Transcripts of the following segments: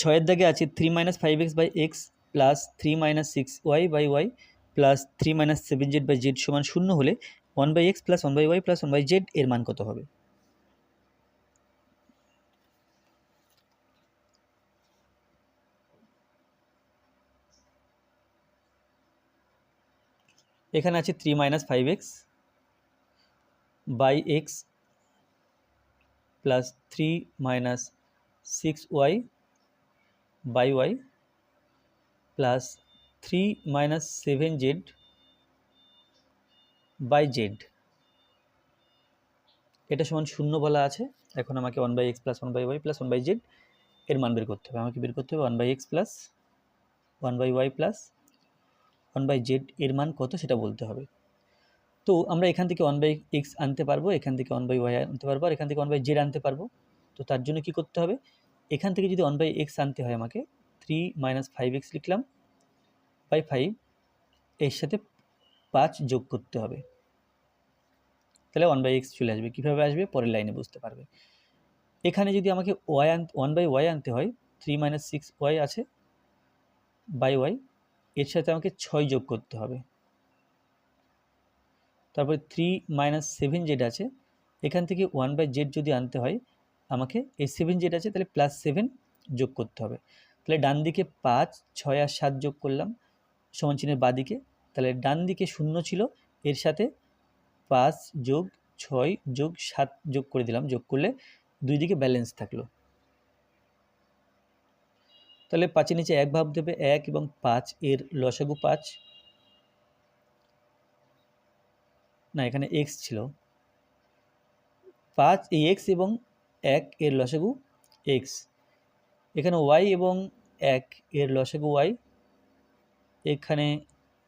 ছয়ের দাগে আছে three minus five x by x plus three minus six y by y plus three minus seven z by z সমান শূন্য হলে one by x plus one by y plus one by z এর মান কত হবে? এখানে আছে three minus five x by x plus three minus six y by y plus three minus seven z by z. এটা সমান শূন্য বলা আছে। এখন আমাকে one by x plus one by y plus one by z এর মান বের করতে হবে। আমাকে বের করতে হবে one by x plus one by y plus one by z এর মান কত সেটা বলতে হবে। তো আমরা এখান থেকে ওয়ান বাই এক্স আনতে পারব, এখান থেকে ওয়ান বাই ওয়াই আনতে পারব, আর এখান থেকে ওয়ান বাই জেড আনতে পারব। তো তার জন্য কি করতে হবে? এখান থেকে যদি ওয়ান বাই এক্স আনতে হয় আমাকে থ্রি মাইনাস ফাইভ এক্স লিখলাম বাই ফাইভ এর সাথে পাঁচ যোগ করতে হবে। তাহলে ওয়ান বাই এক্স চলে আসবে। কীভাবে আসবে? পরের লাইনে বুঝতে পারবে। এখানে যদি আমাকে ওয়াই আন ওয়ান বাই ওয়াই আনতে হয় থ্রি মাইনাস সিক্স ওয়াই আছে বাই ওয়াই এর সাথে আমাকে ছয় যোগ করতে হবে। তারপরে থ্রি মাইনাস সেভেন জেড আছে, এখান থেকে ওয়ান বাই জেড যদি আনতে হয় আমাকে এই সেভেন জেড আছে, তাহলে প্লাস সেভেন যোগ করতে হবে। তাহলে ডান দিকে পাঁচ, ছয় আর সাত যোগ করলাম, সমান চিহ্নের বাঁ দিকে, তাহলে ডান দিকে শূন্য ছিল, এর সাথে পাঁচ যোগ ছয় যোগ সাত যোগ করে দিলাম, যোগ করলে দুই দিকে ব্যালেন্স থাকল। তাহলে পাঁচের নিচে এক ভাব দেবে এক এবং পাঁচ, এর লসাগু পাঁচ। না, এখানে এক্স ছিল। পাঁচ, এই এক্স এবং এক এর লসাগু এক্স এখানে ওয়াই এবং এক এর লসাগু ওয়াই এখানে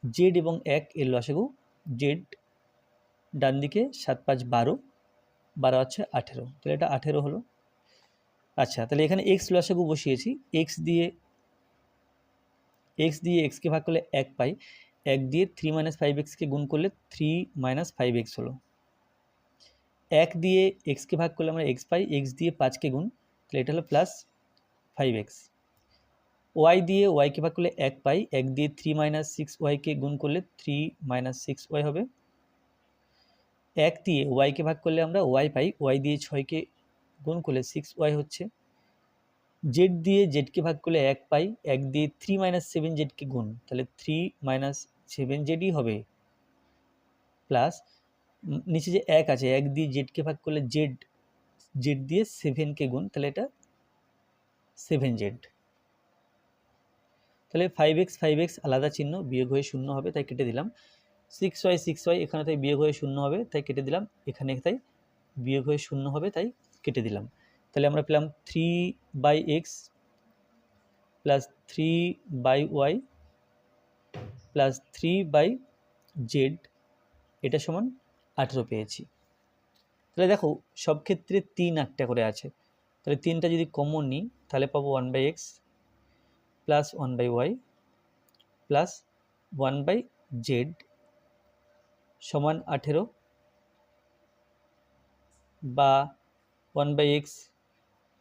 জেড এবং এক এর লসাগু জেড ডান দিকে সাত পাঁচ বারো বারো আছে আঠেরো। তাহলে এটা আঠেরো হলো। আচ্ছা তাহলে এখানে এক্স লসাগু বসিয়েছি। এক্স দিয়ে এক্স দিয়ে এক্সকে ভাগ করলে এক পাই। এক দিয়ে থ্রি মাইনাস ফাইভ এক্সকে গুণ করলে থ্রি মাইনাস ফাইভ এক্স হলো। এক দিয়ে এক্সকে ভাগ করলে আমরা এক্স পাই এক্স দিয়ে পাঁচকে গুণ, তাহলে এটা হলো প্লাস ফাইভ এক্স ওয়াই দিয়ে ওয়াইকে ভাগ করলে এক পাই, এক দিয়ে থ্রি মাইনাস সিক্স ওয়াইকে গুণ করলে থ্রি মাইনাস সিক্স ওয়াই হবে। এক দিয়ে ওয়াইকে ভাগ করলে আমরা ওয়াই পাই ওয়াই দিয়ে ছয়কে গুণ করলে সিক্স ওয়াই হচ্ছে। জেড দিয়ে জেডকে ভাগ করলে এক পাই, এক দিয়ে থ্রি মাইনাস সেভেন জেডকে গুণ, তাহলে থ্রি মাইনাস সেভেন জেডই হবে। প্লাস নিচে যে এক আছে, এক দিয়ে জেডকে ভাগ করলে জেড জেড দিয়ে সেভেনকে গুণ, তাহলে এটা সেভেন জেড তাহলে ফাইভ এক্স ফাইভ এক্স আলাদা চিহ্ন, বিয়োগ হয়ে শূন্য হবে, তাই কেটে দিলাম। সিক্স ওয়াই সিক্স ওয়াই এখানে তাই বিয়োগ হয়ে শূন্য হবে, তাই কেটে দিলাম। এখানে তাই বিয়োগ হয়ে শূন্য হবে, তাই কেটে দিলাম। তাহলে আমরা পেলাম three by x plus three by y plus three by z এটা সমান আঠেরো পেয়েছি। তাহলে দেখো, সব ক্ষেত্রে তিন একটা করে আছে। তাহলে তিনটা যদি কমন নিই, তাহলে পাবো one by x plus one by y plus one by z সমান আঠেরো বা one by x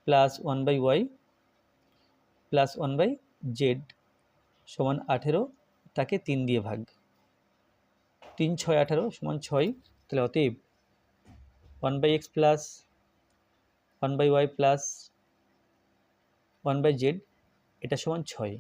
plus one by y plus one by z সমান আঠেরো, তাকে তিন দিয়ে ভাগ। তিন, ছয়, আঠারো সমান ছয় তাহলে অতীব one by x plus one by y plus one by z এটা সমান ছয়।